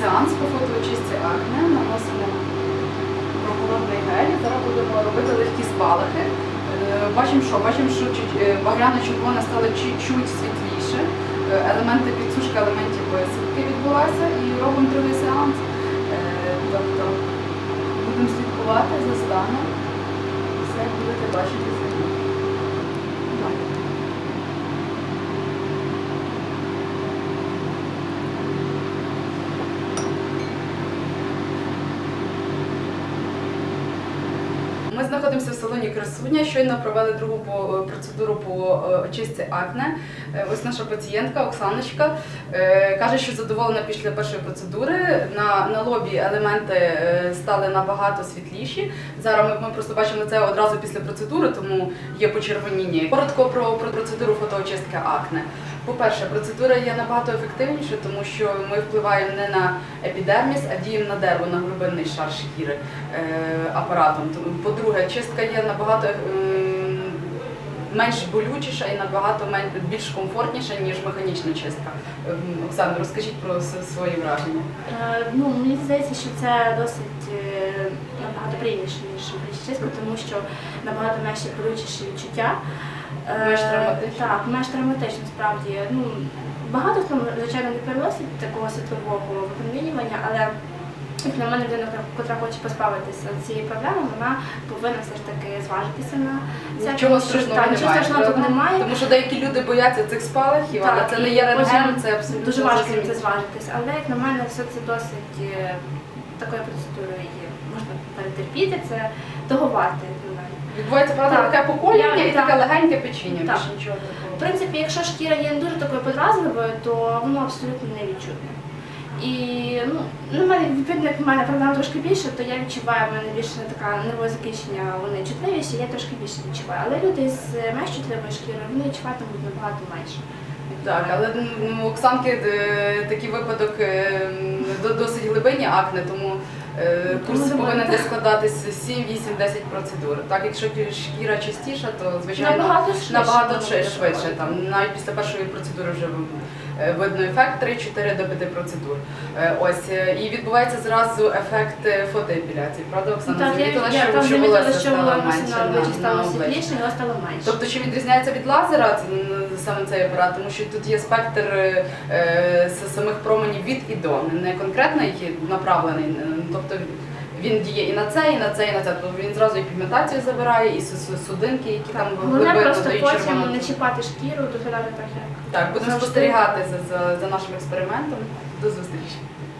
сеанс по фотоочистці акне. Наносимо прохолодний гель. Зараз будемо робити легкі спалахи. Е, Бачимо, що бачимо, що е, багряно-червона стала чуть-чуть світліше. Е, Елементи підсушки елементів висадки відбулася і робимо другий сеанс. Тобто будемо слідкувати за станом. Все будете бачити самі. Так. Ми знаходимося в салоні Красуня. Щойно провели другу по- процедуру по е, очистці акне. Е, Ось наша пацієнтка Оксаночка е, каже, що задоволена після першої процедури. На, на лобі елементи е, стали набагато світліші. Зараз ми, ми просто бачимо це одразу після процедури, тому є почервоніння. Коротко про, про процедуру фотоочистки акне. По-перше, процедура є набагато ефективніша, тому що ми впливаємо не на епідерміс, а діємо на дерво, на глибинний шар шкіри е, апаратом. По-друге, чистка є набагато ем, менш болючіша і набагато більш комфортніша, ніж механічна чистка. Ем, Оксана, розкажіть про свої враження. Е, Ну, мені здається, що це досить е, ніж тому що набагато наші болючіші відчуття. Е, Менш травматично. Так, менш травматично справді. Ну, багато хто, звичайно, не переносить такого світлового випромінювання, але як на мене людина, котра хоче позбавитися цієї проблеми, вона повинна все ж таки зважитися на це. Нічого страшного так, немає. страшного тут немає. Тому що деякі люди бояться цих спалахів, але це не є рентген, це абсолютно дуже важко зрозуміло. це зважитись. Але як на мене, все це досить е, такою процедурою є. Можна перетерпіти, це того варте, як на мене. Відбувається правда Так. таке покоління і так. таке легеньке печіння, Так. нічого такого. В принципі, якщо шкіра є не дуже такою подразливою, то воно абсолютно не відчутне. І ну, ну, мене відповідно, як в мене проблем трошки більше, то я відчуваю, в мене більше така нервове вони чутливіші, я трошки більше відчуваю. Але люди з менш чутливою шкірою, вони відчуватимуть набагато менше. Так, але у Оксанки е, такий випадок е, до- досить глибинні акне, тому курс Тому повинен десь складатися 7, 8, 10 процедур. Так, якщо шкіра частіша, то звичайно Набагато швидше набагато швидше. швидше. Там навіть після першої процедури вже е, видно ефект 3-4 до 5 процедур. Е, Ось е, і відбувається зразу ефект е, фотоепіляції. Правда, Оксана? Я, Замітила, що, там що волосся що стало менше на стало на обличчі. світліше, його стало менше. Тобто, чим відрізняється від лазера, саме цей апарат, тому що тут є спектр е, е, самих променів від і до, не конкретно який направлений. е, Тобто він діє і на це, і на це, і на це. Тобто він зразу і пігментацію забирає, і су- су- судинки, які там Головне глибину просто потім червону. не чіпати шкіру, доглядати так, як Так, будемо спостерігати за, за, за нашим експериментом. До зустрічі.